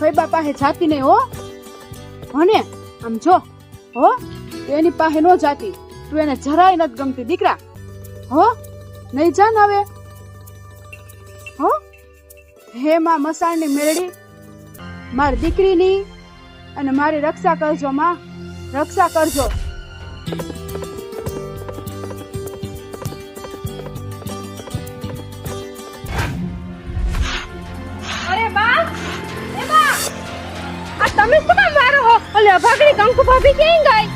ફૈબા પાસે જાતી નહીં હો. હો આમ જો, હો, એની પાસે નો જાતી. તું એને જરાય નથી ગમતી, દીકરા. હો, નહીં જાન હવે. હો, હે માં મસાણની મેળડી મારી દીકરીની અને મારી રક્ષા કરજો, માં. રક્ષા કરજો. અભાગડી કંકુ ભાભી ક્યાં ગઈ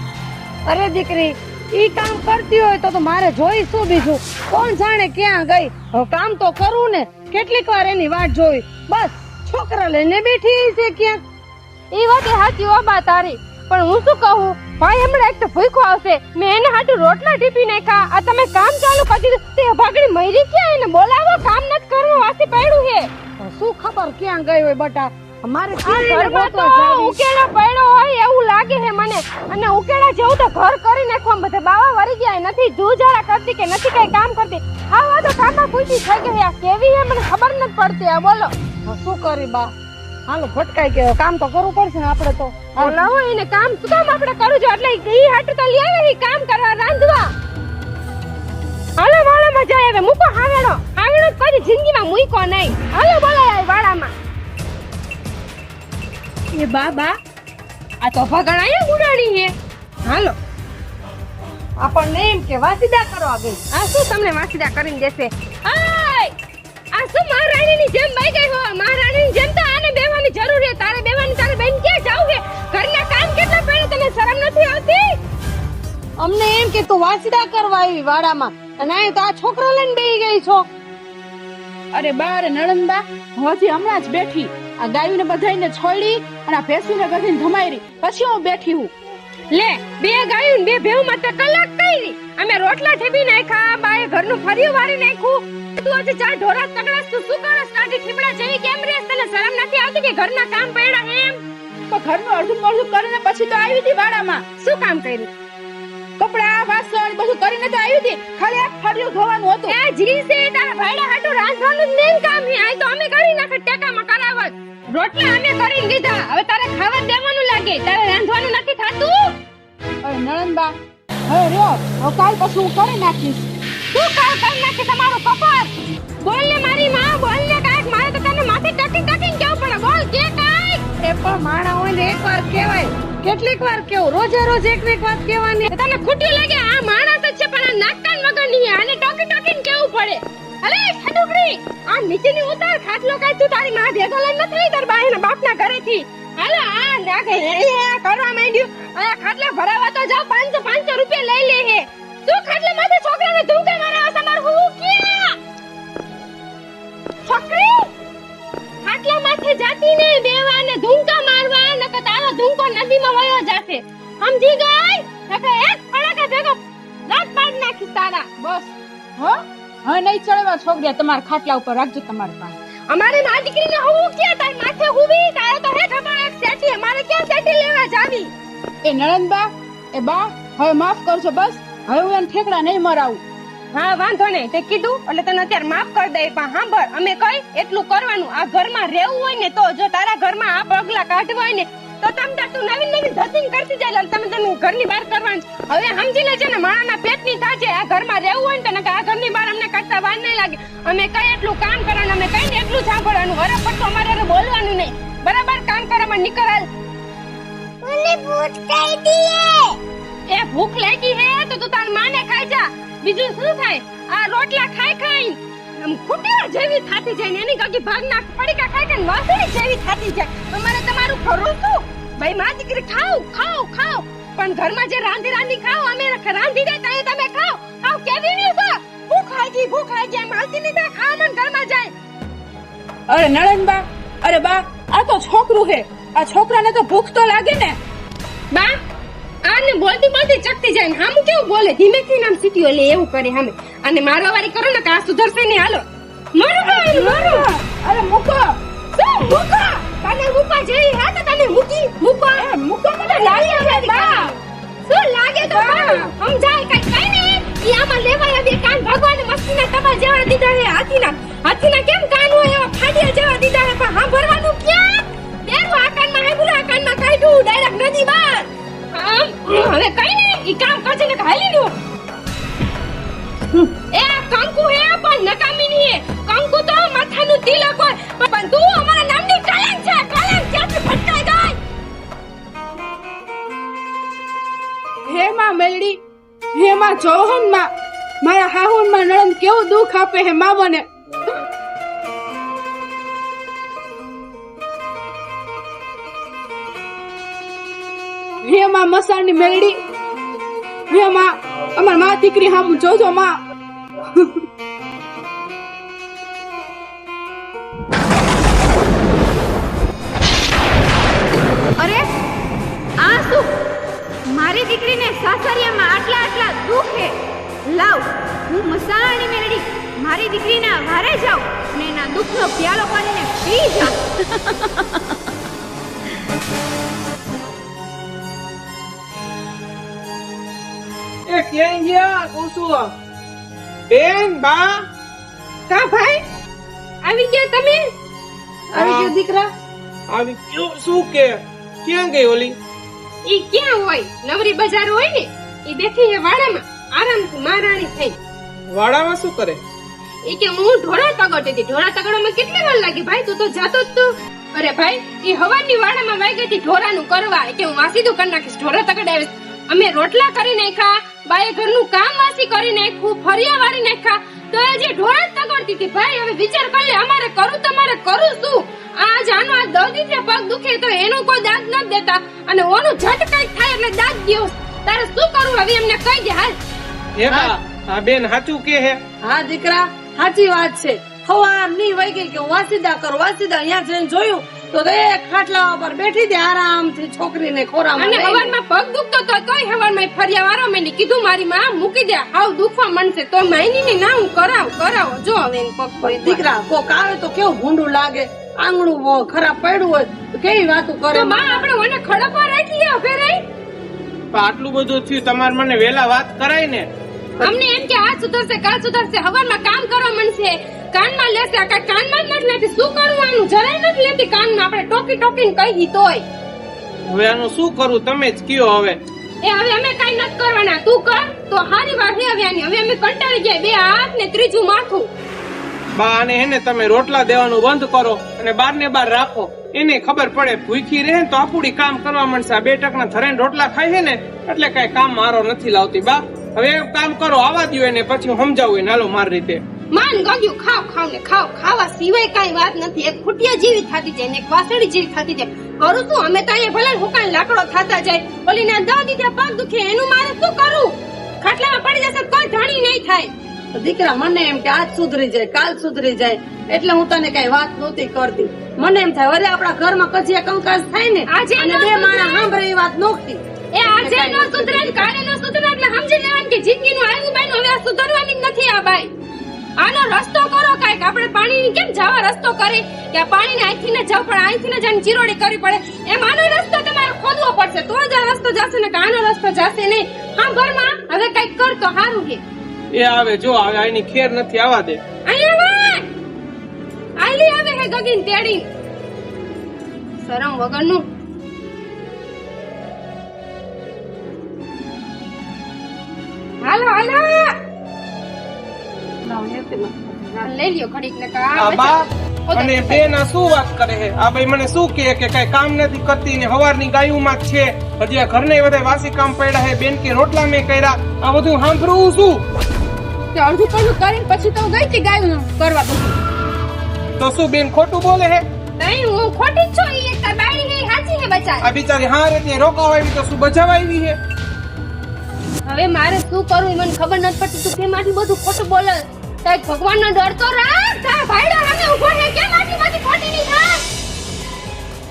અરે દીકરી ઈ કામ કરતી હોય તો તો મારે જોઈ શું બીજું. કોણ જાણે ક્યાં ગઈ? હવે કામ તો કરું ને. કેટલીક વાર એની વાટ જોઈ. બસ છોકરા લઈને બેઠી છે ક્યાંક એ વાત સાચી ઓબા તારી. પણ હું શું કહું? ભાઈ હમણાં એક તો ભૂખો આવશે. મેં એને હાટું રોટલા ટીપી નાખ્યા. આ તમે કામ ચાલુ કરી દીધું. તે ભાગડી મરી ક્યાં એને બોલાવો. કામ નથી કરવું. વાસી પડ્યું છે શું ખબર ક્યાં ગઈ હોય બટા? અમારે ઉકેડા પડ્યો હોય એવું લાગે છે મને. અને ઉકેડા જેવું તો ઘર કરી નાખવા બધે. બાવા વરી ગયા નથી જુજારા કરતી કે નથી કઈ કામ કરતી. આવા તો કાકા પૂછી થઈ ગઈ આ કેવી છે મને ખબર નથી પડતી. આ બોલો. શું કરી બા? હાલો ભટકાઈ ગયો. કામ તો કરવું પડશે ને આપણે તો. લાવો એને કામ. શું કામ આપણે કરવું છું? એટલે ઈ હાટુ તો લઈ આવે કામ કરવા રાંધવા. હાલો વાળો મજા આવે. મૂકો હાવેડો. હાવેડો કરી કદી જિંદગીમાં મૂકો નહીં. હાલો બોલાય વાળામાં. એ બાબા આ તો ભગણાય ઉડાડી હે હાલો. આપણને એમ કે વાસીદા કરવા ગઈ. આ શું તમને વાસીદા કરીને દેશે? આય! આ શું મહારાણીની જેમ બાઈ ગઈ હો? મહારાણીની જેમ તો આને બેવાની જરૂર છે. તારે બેવાની તારે બેન ક્યાં જાવ કે ઘરના કામ કેટલા પડે તને શરમ નથી આવતી? અમને એમ કે તું વાસીદા કરવા આવી વાડામાં અને આ તો આ છોકરો લઈને બેહી ગઈ છો. અરે બાર અરે નણંદબા હજી હમણાં જ બેઠી. આ ગાયુંને બધાયને છોડી અને આ ભેંસુને બધાને ધમાયરી. પછી હું બેઠી હું. લે બે ગાયું બે ભેવ માટે કલાક કરી અમે રોટલા ઠેબી નાખ્યા બાએ ઘરનું ફર્યું વારી નાખ્યું. તું આજે ચા ઢોરા તગડાસ તું શું કરસ? કાઢી ઠીબડા જેવી કેમ રેસ? તને શરમ નથી આવતી કે ઘરના કામ પડ્યા એમ? તો ઘરનું અડધું પડધું કરીને પછી તો આવી હતી વાડામાં. શું કામ કર્યું? કપડા વાસણ બધું કરીને તો આવી હતી. ખાલી આ ફળિયું ધોવાનું હતું. એ જી છે તારા ભાઈડા હાટો રાંધવાનું મેન કામ હે આ તો અમે કરી નાખે ટેકામાં કરાવત. રોટલા અમે કરીને દીધા. હવે તારે ખાવા દેવાનું લાગે. તારે રાંધવાનું નથી થાતું? અરે નણંદબા હવે રહ્યો. હવે કાલ પછી હું કરી નાખીશ. શું કામ કરી નાખી તમારો કપાત બોલ ને મારી માં બોલ ને કાંઈક. મારે તો તને માથે ટકી ટકીને કેવું પડે? બોલ કે કાંઈક એ પણ માણા હોય ને એકવાર કહેવાય. કેટલીક વાર કેવું, રોજે રોજ એક એક વાત કહેવાની. તને ખોટું લાગે, આ માણસ જ છે, પણ આ નાકકાન વગર નહીં આને ટોકી ટોકીને કેવું પડે? અરે ઠડુકડી આ નીચેની ઉતાર ખાટલો કાઈ તું તારી માં ભેગો લઈને નથી તાર બાઈના બાપના ઘરેથી? હાલો, આ નાખે કરવા માંડ્યું. આ ખાટલા ભરાવા તો જાવ 500 500 રૂપિયા લઈ લે, હે. તું ખાટલા માથે છોકરાને ધૂકે મારા સમાર હું ક્યાં? છોકરી? ખાટલા માથે જાતી ને બેવા ને ધુંકા મારવા નકર તારો ધૂંકો નદીમાં વયો જાશે. સમજી ગઈ? નકર એક ફડાકા ભેગો લાત પાડ નાખી તારા. બસ. હો? હા નહીં ચડવા છોકરીયા તમારા ખાટલા ઉપર રાખજો તમારા પાસે. અમારે મા દીકરીને હું ક્યાં? તાર માથે હુવી? તારે તો હે ખબર એક સેટી અમારે ક્યાં સેટી લેવા જાવી? એ નણંદબા એ બા હવે માફ કરજો બસ. હવે હું એને ઠેકડા નહીં મરાવું. હા વાંધો નહીં. તે કીધું એટલે તને અત્યારે માફ કરી દઈ પણ સાંભળ અમે કઈ એટલું કરવાનું? આ ઘરમાં રહેવું હોય ને તો જો તારા ઘરમાં આ પગલા કાઢવા હોય ને તો તમ તાર તું નવી નવી ધસીન કરતી જાય એટલે તમે તને ઘરની બહાર કરવાનું. હવે સમજી લેજે ને માણાના પેટની થાજે આ ઘરમાં રહેવું હોય ને તને આ ઘરની બહાર અમને કાઢતા વાર નહીં લાગે. અમે કઈ એટલું કામ કરવાનું અમે કઈ ને એટલું સાંભળવાનું. વરે પટ્ટો અમારે બોલવાનું નહીં. બરાબર? કામ કરવામાં નીકળાલ ભૂખ દીએ એ ભૂખ લાગી હે? તો તું તાર માને ખાઈ જા. બીજું શું થાય? આ રોટલા ખાઈ ખાઈ આમ ખૂટ્યા જેવી થાતી જાય ને એની ગગી ભાગના પડીકા ખાઈ ખાઈને વાસળી જેવી થાતી જાય. અમારે તમારું ખરું શું? ભાઈ માં દીકરી ખાઓ ખાઓ ખાઓ પણ ઘરમાં જે રાંધી રાંધી ખાઓ અમે રાંધી દે તાય તમે ખાઓ ખાઓ કેવી ની બા ભૂખ લાગી ભૂખ લાગી એમ હાલતી નહીં થાય ખાવા મન ઘરમાં જાય. અરે નણંદબા અરે બા, આ તો છોકરું હે આ છોકરાને તો ભૂખ તો લાગે ને. બા આને બોલતી બોલતી ચકતી જાય ને હામું કેવું બોલે? ધીમેથી નામ સીટીઓ લે એવું કરે હામે. અને મારવા વાળી કરો ને કે આ સુધરશે ને હાલો. મારો ભાઈ મારો. અરે મૂકો. શું? મૂકો. તને મૂકવા જેવી હા તો તને મૂકી મૂકો. મૂકો મને. લાગે છે બા શું લાગે તો સમજાય કઈ? કઈ ને ઈ આમાં લેવાય બે કાન ભગવાન મસ્તીના તમા જેવા દીધા હે હાથીના. હાથીના કેમ કાન હોય એવા ફાડિયા જેવા દીધા હે પણ સાંભળવાનું ક્યાં? હું ડાયરેક્ટ નદી બાર આમ હવે કઈ નહીં ઈ કામ કરજે ને હાલી લ્યો એ આ કંકુ હે પણ નકામી નહીં હે કંકુ તો માથાનું તિલક હોય પણ- તું અમારા નામની કલંક છે કલંક ક્યાંથી ફટકાઈ ગઈ હે માં મેલડી હે માં જોહનમાં મારા હાહુનમાં નણંદ કેવું દુઃખ આપે હે માવને? હે માં મસાણની મેલડી હે માં અમારમાં દીકરી હામું જોજો માં. અરે આ શું? મારી દીકરીને સાસરિયામાં આટલા આટલા દુઃખ છે લાવ હું મસાણી મેળડી મારી દીકરીના વારે જાઉં અને એના દુઃખનો પ્યાલો પાડીને પી જાઉં. એ ક્યાં ગયા? કહું છું બેન બા? કા ભાઈ? આવી ગયા તમે? આવી ગયા દીકરા? આવી ગયો? શું કે? ક્યાં ગઈ ઓલી? ઈ ક્યાં હોય? નવરી બજાર હોય ને ઈ બેઠી હે વાડામાં. આરામથી મહારાણી થઈ. વાડામાં શું કરે? કે હું ઢોળા તગડતી હતી. ઢોળા તગડવામાં કેટલી વાર લાગી ભાઈ? તું તો જાતો જ તું. અરે ભાઈ એ હવાની વાડામાં વાગી હતી ઢોરાનું કરવા. એ કે હું વાસીદું કરી નાખીશ. ઢોરા તકડે આવીશ. અમે રોટલા કરી નાખ્યા બાએ ઘરનું કામ વાસી કરી નાખ્યું ફરિયા વાળી નાખ્યા. તો એ જે ઢોળા તગડતી હતી ભાઈ હવે વિચાર કરી લે અમારે કરું તમારે કરું શું? આ જાનો આ દર્દી છે પગ દુખે તો એનું કોઈ દાંત ન દેતા. અને ઓનું ઝટ કંઈક થાય એટલે દાંત દેવ તારે શું કરવું? હવે એમને કહી દે હાલ. હે બા આ બેન સાચું કે હે? હા દીકરા સાચી વાત છે. સવારની વહી ગઈ કે હું વાસીદા કરું. વાસીદા અહીંયા જઈને જોયું. તો એક ખાટલા ઉપર બેઠી દે આરામથી છોકરીને ખોરામાં અને. હવારમાં પગ દુખતો તો તોય હવારમાં ફરિયા વારો મેં કીધું મારી માં મૂકી દે હાવ દુખવા મનશે તો માઈની ને ના હું કરાવ કરાવ. જો હવે એને પગ પગ દીકરા કોક આવે તો કેવું ભૂંડું લાગે? આંગણું વ- ખરાબ પડ્યું હોય તો કેવી વાતો કરે? તો માં આપણે મને ખડપા રાખી હવે રહી આટલું બધું થયું તમારે મને વેલા વાત કરાય ને. અમને એમ કે આ સુધરશે કાલ સુધરશે હવારમાં કામ કરવા મનશે કાનમાં લેશે આ કાંઈ કાનમાં જ નથી લેતી. શું કરવાનું? જરાય નથી લેતી કાનમાં. આપણે ટોકી ટોકીને કહી તોય. હવે આનું શું કરું? તમે જ કયો હવે. એ હવે અમે કઈ નથી કરવાના. તું કર. તો હારી વાત નહીં હવે આની. હવે અમે કંટાળી ગયા. બે હાથ ને ત્રીજું માથું. બા અને એને તમે રોટલા દેવાનું બંધ કરો અને બાર ને બાર રાખો. એને ખબર પડે ભૂખી રહે ને તો આપુડી કામ કરવા માંડશે. આ બે ટકના ધરેન રોટલા ખાય છે ને એટલે કઈ કામ મારો નથી લાવતી. બા હવે કામ કરો આવા દો એને પછી સમજાવું એને. હાલો મારી રીતે. માન ગગ્યું ખાવ ખાવ ને ખાવ. ખાવા સિવાય કઈ વાત નથી. એક ફૂટિયા જેવી થતી જાય ને એક વાસળી જેવી થતી જાય. કરું શું અમે તો અહીંયા ભલે હુકાન લાકડો થતા જાય. ઓલી ના દા દીધા પગ દુખે એનું મારે શું કરું? ખાટલામાં પડી જશે કોઈ ધણી નહીં થાય. દીકરા મને એમ કે આજ સુધરી જાય કાલ સુધરી જાય. એટલે હું તને કઈ વાત નહોતી કરતી. મને એમ થાય અરે આપણા ઘરમાં કજિયા કંકાસ થાય ને આજે અને બે માણા સાંભળે એ વાત નોખતી એ આજે નો સુધરે કાલે નો સુધરે એટલે સમજી લેવાનું કે જિંદગીનું આવ્યું બાઈનું હવે સુધરવાની નથી આ બાઈ આનો રસ્તો કરો કાઈક. આપણે પાણીની કેમ જવા રસ્તો કરી? કે આ પાણીને અહીંથી ને જાવ પડે અહીંથી ને જઈને ચીરોડી કરવી પડે. એમ આનો રસ્તો તમારે ખોદવો પડશે. તો જ આ રસ્તો જશે ને કે આનો રસ્તો જશે નહીં. હા ઘરમાં? હવે કંઈક કર તો સારું કે એ આવે જો આવે આની ખેર નથી આવા દે. અહીંયા આલી આવે હે ગગીન તેડી. શરમ વગરનું. હાલો હાલો. લઈ લ્યો ઘડીક ને અને બેન આ શું વાત કરે છે? આ ભાઈ મને શું કહે કે કઈ કામ નથી કરતી ને હવારની ગાયુમાં જ છે. હજી આ ઘરને બધા વાસી કામ પડ્યા છે. બેન કે રોટલા મેં કર્યા. આ બધું સાંભળવું શું? તે અડધું પડધું કરીને પછી તો ગઈ હતી ગાયું કરવા તો શું બેન ખોટું બોલે છે? નહીં હું ખોટી જ છું. તાર બાયડી હે હાચી હે બચારી. આ બિચારી હા રીતે રોકાવા આવી તો શું બચાવવા આવી છે? હવે મારે શું કરવું મને ખબર નથી પડતી. તું કેમ આટલું બધું ખોટું બોલે? તાર ભગવાનનો ડર તો રાખ તા ભાઈડો સામે ઊભો છે કેમ આટલી બધી ખોટી ની થાય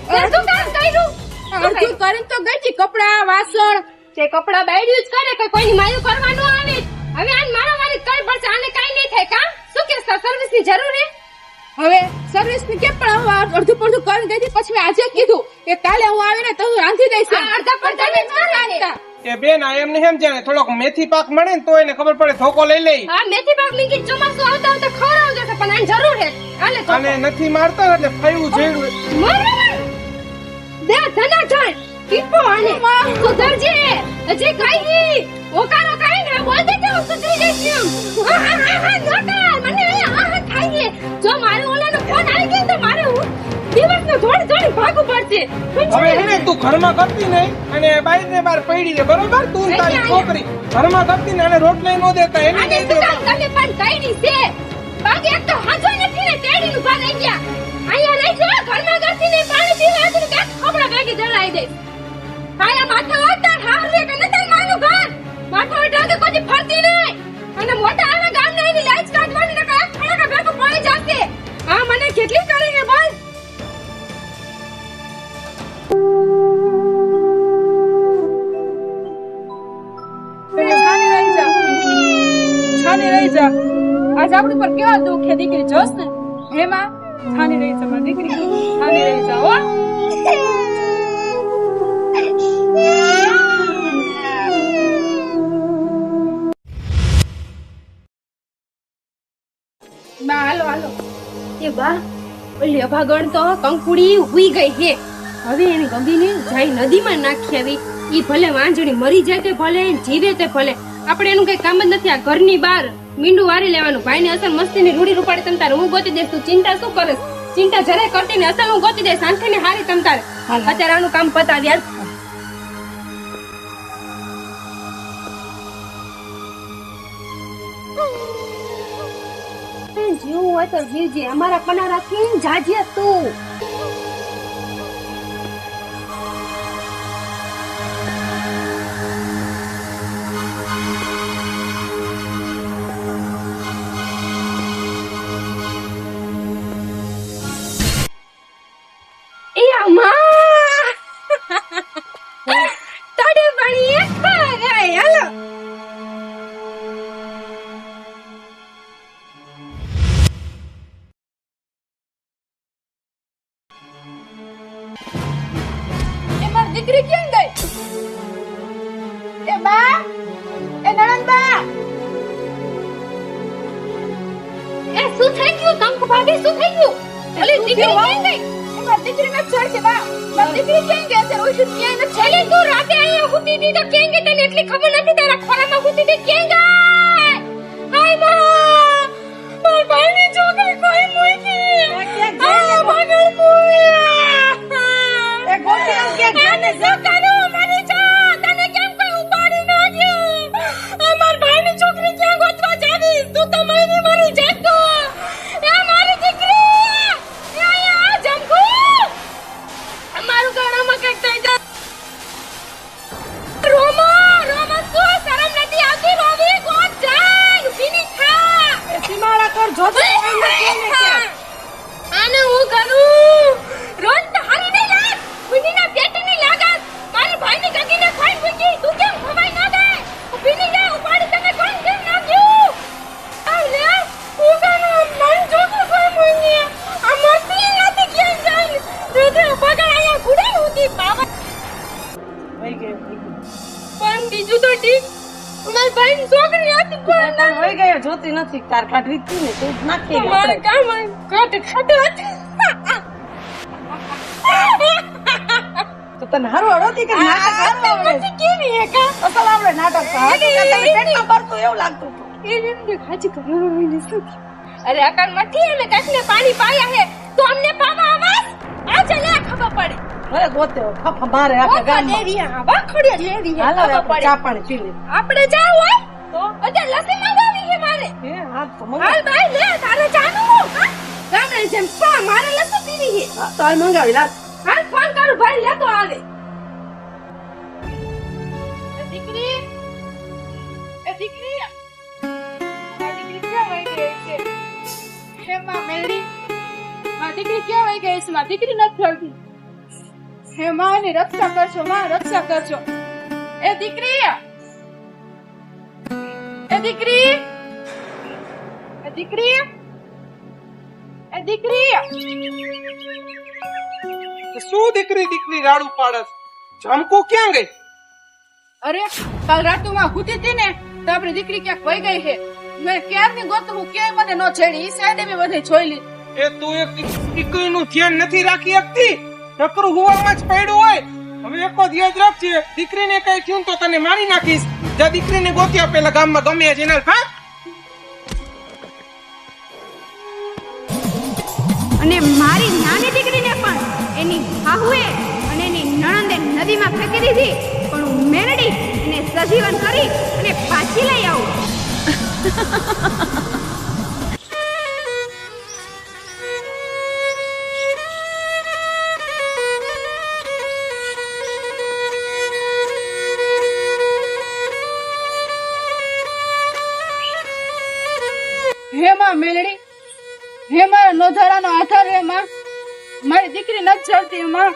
તે શું કામ કર્યું? અડધું કરીને તો ગઈ કપડા વાસણ. જે કપડા બાયડ્યું જ કરે કે કોઈની માયું કરવાનું આવે. હવે આને મારા મારી કઈ પડશે આને કઈ નહીં થાય. કા શું કે સર્વિસની જરૂર હે? હવે સર્વિસની કેમ પણ હું અડધું પડધું કરીને ગઈ પછી મેં આજે કીધું કે કાલે હું આવીને તો રાંધી દઈશ અડધા પડધા ને જ કરવાને. એ બેન આ એમને એમ જાણે થોડોક મેથી પાક મળે ને તો એને ખબર પડે ધોકો લઈ લઈ. હા મેથી પાક લીંગી ચોમાસું આવતા આવતા ખવડાવ જશે પણ આને જરૂર હે આને અને નથી મારતા એટલે ફાયું જોયું બે દે ધના જાય. કીપો આને. સુધરજે હજી કાઈ ઓકારો કાઈ ને બોલ દે કે સુધરી જઈશ એમ? હા હા હા હા પડશે હવે એને તું ઘરમાં કરતી નહીં અને બહાર ને બહાર પડી છે બરોબર? તું તારી છોકરી ઘરમાં કરતી ને અને રોટલી નો દેતા એને નહીં દેતા. તમે પણ કઈ નહીં છે. બાકી એક તો હાજો નથી ને તેડી ઊભા રહી ગયા. અહીંયા રહી જો ઘરમાં કરતી ને પાણી પીવા હતું કે ખબડા ભેગી જણાઈ દે. કાયા માથા વાળતા હાર રે કે નતર માનું ઘર. માથા વાળતા કે કોઈ ફરતી નહીં. અને મોટા આવા ગામ ને એની લાઈટ કાઢવાની ને કાયા ખડા ભેગું પડી જાશે. હા મને કેટલી કરીને બોલ. આજ આપણી પર કેવા બા, હાલો હાલો. એ બા, ઓલી અભાગણ તો કંકુડી હુઈ ગઈ છે હવે એની ગંભીને જાય નદીમાં નાખી આવી. ઈ ભલે વાંજણી મરી જાય તે ભલે જીવે તે ભલે. આપણે એનું કઈ કામ જ નથી. આ ઘરની બહાર મીંડું વારી લેવાનું. ભાઈને અસલ મસ્તીની રૂડી રૂપાડી તમ તારે. હું ગોતી દઈશ તું ચિંતા શું કરે ચિંતા જરાય કરતી ને અસલ હું ગોતી દઈશ. શાંતિને હારી તમ તારે. અત્યારે આનું કામ પતાવી હાલ. જીવું હોય તો જીવજે. અમારા પનારાથી જાજે તું? ખોરામાં હુતી હતી જોતી નથી. તાર કાઢવી હતી ને તું જ નાખી મારે કામ કાટ ખાતે તો તને હારું અડોતી કે નાટક હારું આવડે? કેવી હે કા? અસલ આવડે નાટક પેટમાં ભરતું એવું લાગતું એમને ખાજી કરવાની શું થયું? અરે અકલ અને કાકને પાણી પાયા હે તો અમને પાવા આવાસ? આ ચલે ખબર પડે. અરે ગોતે ફફા મારે આ ગામ દેવી આ વાખડિયા લેવી હે ખબર પડે. ચા પાણી પી લે. આપણે જા હોય તો અજા લસી મંગાવી હે મારે હે હા હાલ ભાઈ લે તારે જાનું ગામડે જેમ પા મારે લસ્સી પીવી હે હા, મંગાવી લાગ હાલ ફોન કરું ભાઈ લેતો આવે એ દીકરી. એ દીકરી. દીકરી ક્યાં વહી ગઈ છે? હે માં મેલડી મારી દીકરી ક્યાં વહી ગઈ છે? મારી દીકરી નથી મળતી હે માં રક્ષા કરજો માં રક્ષા કરજો. એ દીકરી. એ દીકરી. દીકરી? એ દીકરી? શું દીકરી દીકરી રાડું પાડસ જમકુ ક્યાં ગઈ? અરે કાલ રાતુમાં હુતી હતી ને તો આપણી દીકરી ક્યાંક વહી ગઈ છે. મેં ક્યારની ગોતું હું ક્યાંય મને ન છેડી ઈ સાઈડે મેં બધે જોઈ લીધી એ તું એક દીકરીનું ધ્યાન નથી રાખી શકતી? નકરું હુવામાં જ પડ્યું હોય? હવે એક જ યાદ રાખજે દીકરીને કઈ થયું તો તને મારી નાખીશ. જા દીકરીને ગોતી આપેલા ગામમાં ગમે જેનલ હા? અને મારી નાની દીકરીને પણ એની હાહુએ અને એની નણંદે નદીમાં ફેંકી દીધી. પણ હું મેરડી અને સજીવન કરી અને પાછી લઈ આવું. નથી ચાલતી માં,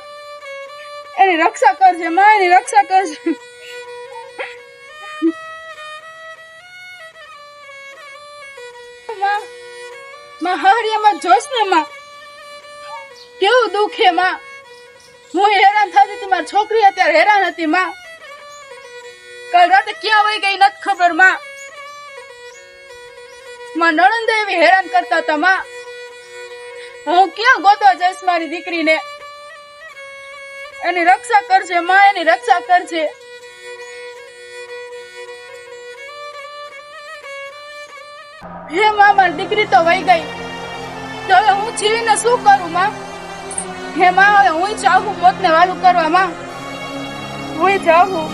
એની રક્ષા કરજે. માં એની રક્ષા કરજે કેવું દુઃખમાં? હું હેરાન થતી હતી, મારી છોકરી અત્યારે હેરાન હતી, માં. કાલ રાતે ક્યાં વહી ગઈ નથી ખબર, માં. માં નણંદ એવી હેરાન કરતા હતા, માં. હું ક્યાં ગોતો જઈશ મારી દીકરીને? એની રક્ષા કરજે, માં એની રક્ષા કરજે. હે માં, મારી દીકરી તો વહી ગઈ. તો હવે હું જીવીને શું કરું, માં? હે માં, હવે હું ચાહું મોતને વાલું કરવા, માં. હું ચાહું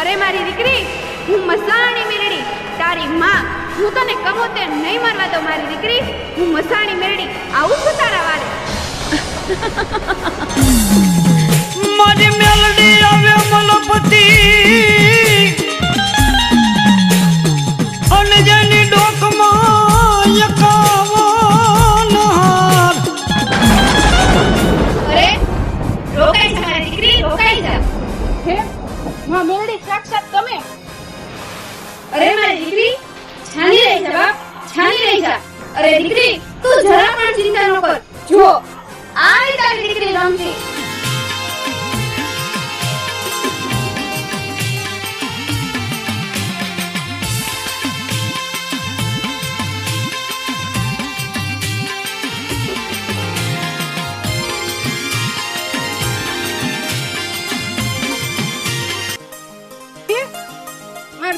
અરે મારી દીકરી, હું મસાણી મેરડી તારી માં હું તને કહો તે નહીં મારવા દઉં મારી દીકરી. હું મસાણી મેરડી આવું છું તારા વારે. મારી મેલડી આવે મલપતિ. અને જેની ડોકમાં એકાવન હાર. અરે રોકાઈ જા મારી દીકરી રોકાઈ જા. હે માં મેરડી સાક્ષાત તમે અરે મારી દીકરી રહી જા અરે દીકરી, તું જરા પણ ચિંતા ન કર. જો આવી તારી દીકરી રમતી.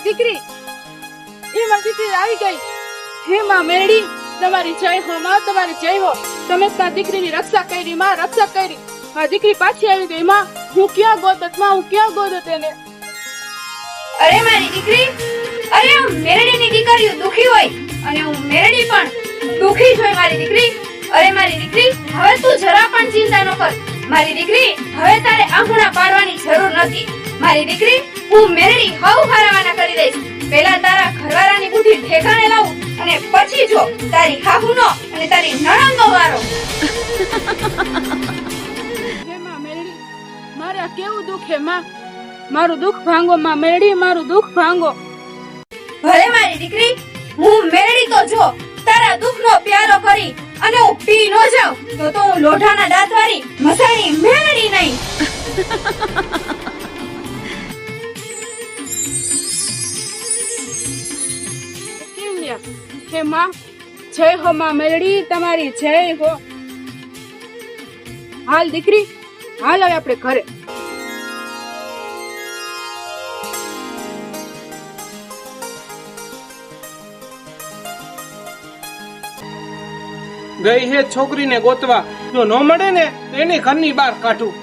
દીકરી, એ મારી દીકરી આવી ગઈ. હે માં મેળી તમારી જય હો માં, તમારી જય હો. તમે જ દીકરીની રક્ષા કરી, માં રક્ષા કરી. આ દીકરી પાછી આવી ગઈ, માં. હું ક્યાં ગોતત, માં? હું ક્યાં ગોતત એને? અરે મારી દીકરી, અરે હું મેરડીની દીકરીઓ દુખી હોય, અને હું મેરડી પણ દુખી જ હોય મારી દીકરી. અરે મારી દીકરી, હવે તું જરા પણ ચિંતા ન કર. મારી દીકરી, હવે તારે આંગણા પાડવાની જરૂર નથી. મારી દીકરી, હું મેરડી હવ હારાવાના કરી દઈશ. પેલા તારા ઘરવાળાની બુદ્ધિ ઠેકાણે લાવું અને પછી જો તારી ખાહુનો અને તારી નણંદનો વારો. મારે કેવું દુઃખ હે માં? મારું દુઃખ ભાંગો માં મેળી મારું દુઃખ ભાંગો. ભલે મારી દીકરી હું મેળી તો જો તારા દુઃખનો પ્યારો કરી અને હું પી ન જાઉં તો તો હું લોઢાના દાંતવાળી મસાણી મેળી નહીં. હે માં જય હો માં મેરડી તમારી જય હો. હાલ દીકરી, હાલ હવે આપણે ઘરે. ગઈ હે છોકરીને ગોતવા. જો ન મળે ને એને ઘરની બહાર કાઢું.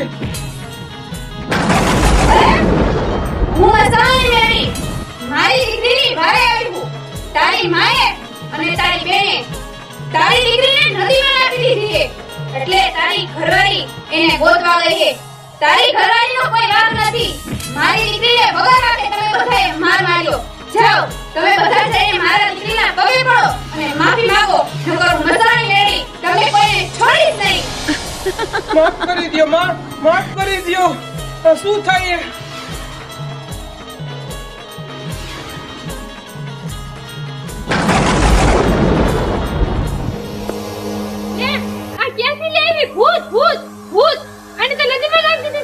શું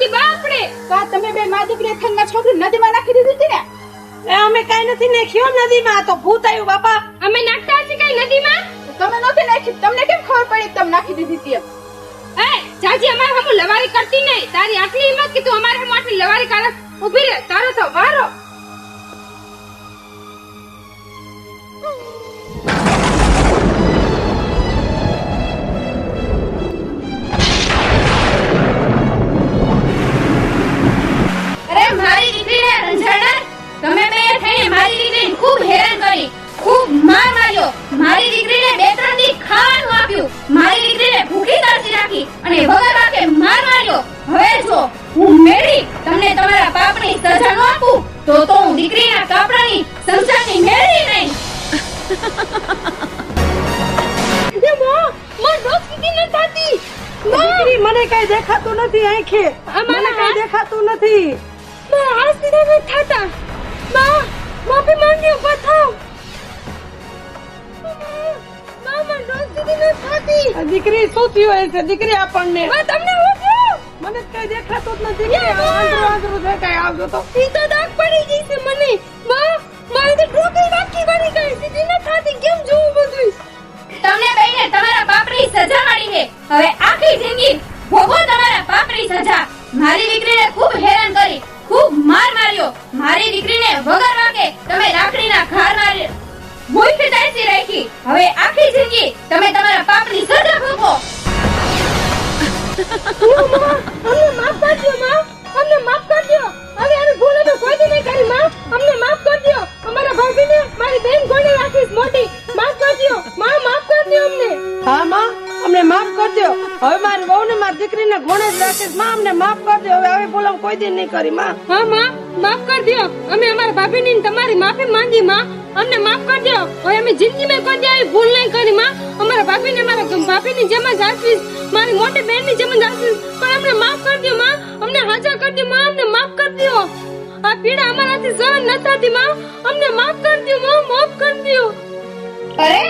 બાપડે તો આ તમે બે મા દીકરી થઈને મારી છોકરી નદીમાં નાખી દીધી હતી ને એ અમે કઈ નથી નાખ્યો નદીમાં આ તો ભૂત આવ્યું બાપા અમે નાખતા હશે કઈ નદીમાં તમે નહોતી નાખી તમને કેમ ખબર પડી કે તમે નાખી દીધી હતી એમ? એ જાજી, અમારે હમુ લવારી કરતી નહીં. તારી આટલી હિંમત કે તું અમારે આટલી લવારી કરે ઊભી રહે. તારો તો વારો. આંખે મને કઈ દેખાતું નથી. માં આ સીધા ન થાતા. માં માફી માંગ્યો બતાવમાં માં ડોક સીધી ન થાતી. આ દીકરી શું થયું હશે દીકરી આપણને. માં તમને હું થયું? મને કઈ દેખાતું જ નથી. દીકરી આંધળું છે કઈ આવજો તો. ઈ તો દાગ પડી ગઈ છે મને. માં મારે તો ટોપી નાખી બની ગઈ સીધી ન થાતી કેમ જોવું બધું તમને બેને તમારા પાપની સજા મળી છે. હવે આખી જિંદગી ભોગવો તમારા પાપની સજા. મારી દીકરીને ખૂબ હેરાન કરી ખૂબ માર માર્યો. મારી દીકરીને વગર વાગે તમે લાકડીના ઘાર મારી ભૂખ તારસી રાખી. હવે આખી જિંદગી તમે તમારા પાપની સજા ભોગવો. અમને માફ કરજો માં. અમને માફ કરજો. હવે આવી ભૂલ અમે કોઈ દી નહીં કરી માં. અમને માફ કરજો. અમારા ભાભીને મારી બેન કોને રાખીશ મોટી. માફ કરજો. માં માફ કરજો અમને. હા માં. અમને માફ કરજો હવે મારી વહુ ને મારી દીકરીને ઘોડે જ રાખીશ. માં અમને માફ કરજો હવે આવી ભૂલો કોઈ દી નહીં કરી માં. હા માં માફ કરજો અમે અમારા ભાભીની ની તમારી માફી માંગી માં. અમને માફ કરજો હવે અમે જિંદગીમાં કોઈ દી આવી ભૂલ નહીં કરી માં. અમારા ભાભીને ભાભી ભાભીની જેમ જ રાખીશ. મારી મોટી બહેનની જેમ જ રાખીશ. પણ અમને માફ કરજો માં. અમને હાજર કરજો માં. અમને માફ કરજો આ પીડા અમારાથી સહન ન થતી માં. અમને માફ કરજો માં. માફ કરજો અરે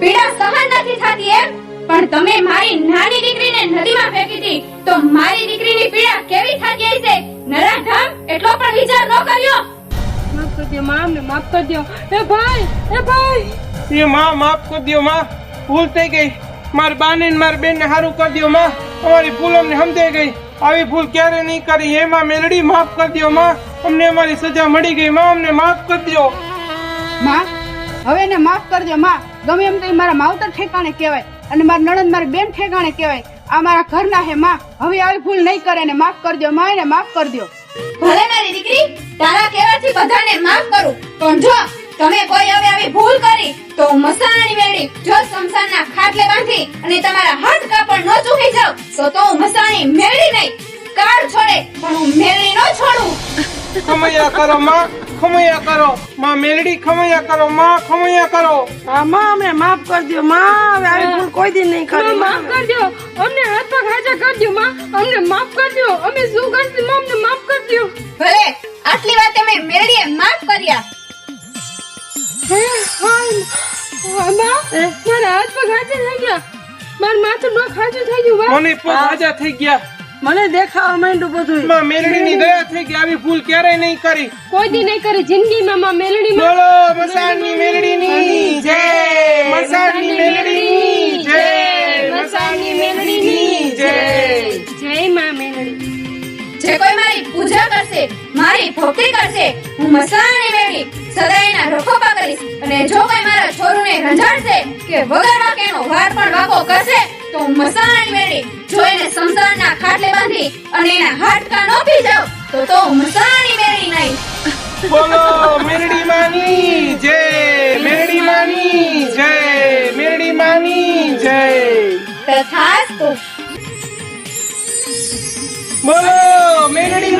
પીડા સહન નથી થતી એમ? પણ તમે મારી નાની દીકરીને નદીમાં ફેંકી હતી તો મારી દીકરીની પીડા કેવી થતી હશે? નરાધામ એટલો પણ વિચાર ન કર્યો. માફ કરજો માં અમને માફ કરજો એ ભાઈ એ ભાઈ. એ માં માફ કરી દ્યો માં. ભૂલ થઈ ગઈ. માર બાને માર મારી બેન ને સારું કરી દ્યો માં. અમારી ભૂલ અમને સમજાઈ ગઈ. આવી ભૂલ ક્યારે નહીં કરી હે માં મેલડી માફ કરી દ્યો માં. અમને અમારી સજા મળી ગઈ માં અમને માફ કરી દ્યો માં હવે ને માફ કરજો માં. ગમે એમ તો મારા માવતર ઠેકાણે કહેવાય. અને મારા નણંદ મારી બેન ઠેકાણે કહેવાય આ મારા ઘરના હે માં. હવે આવી ભૂલ નહીં કરે એને માફ કરજો માં એને માફ કરજો. ભલે મારી દીકરી તારા કહેવાથી બધાને માફ કરું પણ જો તમે કોઈ હવે આવી ભૂલ કરી તો હું મસાણાની મેળી જો સમસાના ખાટલે બાંધી અને તમારા હાથ કાપડ ન ચૂકી જાવ તો તો હું મસાણી મેળી નહીં. કાળ છોડે પણ હું મેળી ન છોડું. ખમૈયા કરો માં. ખમૈયા કરો. માં મેલડી ખમૈયા કરો માં ખમૈયા કરો. હા માં અમને માફ કરજો માં હવે આવી ભૂલ કોઈ દી નહીં કરી માફ કરજો. અમને હાથ પગ હાજર કરજો માં. અમને માફ કરજો. અમે શું કરશું માં? અમને માફ કરજો. ભલે આટલી વાત અમે મેળીએ માફ કર્યા. હે હા, માં મારા હાથ પગ હાજા થઈ ગયા. મારું માથું ડોક હાજર થઈ ગયું મને પગ હાજા થઈ ગયા. મને દેખાવા માંડ્યું બધું માં મેલડી ની દયા થઈ કે આવી ભૂલ ક્યારેય નહીં કરી. કોઈ દી નહીં કરી જિંદગીમાં માં મેલડી બોલો મસાણની મેલડીની જય. મસાણની મેલડીની જય. મસાણની મેલડીની જય. જય માં મેલડી. જે કોઈ મારી પૂજા કરશે મારી ભક્તિ કરશે. હું મસાલાની મેળી સદાયના રખોપા કરીશ. અને જો કોઈ મારા છોરુને રંજાડશે કે વગર વાકેનો વાર પણ વાકો કરશે તો હું મસાલાની મેળી જો એને સંસારના ખાટલે બાંધી અને એના હાડકા નો પી જાવ તો તો હું મસાલાની મેળી નહીં. બોલો મેરડી માની જય. મેરડી માની જય. મેરડી માની જય. તથાસ્તુ. બોલો મેરડી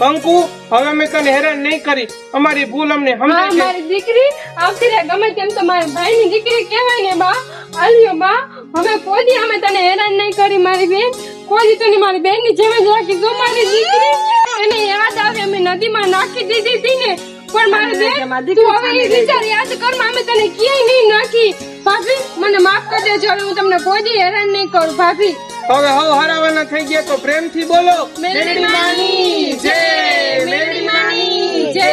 કંકુ હવે અમે તને હેરાન નહીં કરી. અમારી ભૂલ અમને સમજાય મારી દીકરી આવતી રે ગમે તેમ તો મારા ભાઈની દીકરી કહેવાય ને બા. આલ્યો બા. હવે કોઈ અમે તને હેરાન નહીં કરી મારી બેન. કોઈ તને મારી બેનની જેમ જ રાખી જો મારી દીકરી. એને યાદ આવે અમે નદીમાં નાખી દીધી હતી ને. પણ મારી બેન તું હવે એ વિચાર યાદ કરમાં અમે તને ક્યાંય નહીં નાખી. ભાભી મને માફ કરી દેજો હવે હું તમને કોઈ હેરાન નહીં કરું ભાભી. હવે હવ હરાવાના થઈ ગયા તો પ્રેમથી બોલો. મેલડી માની જય મેલડી માની જય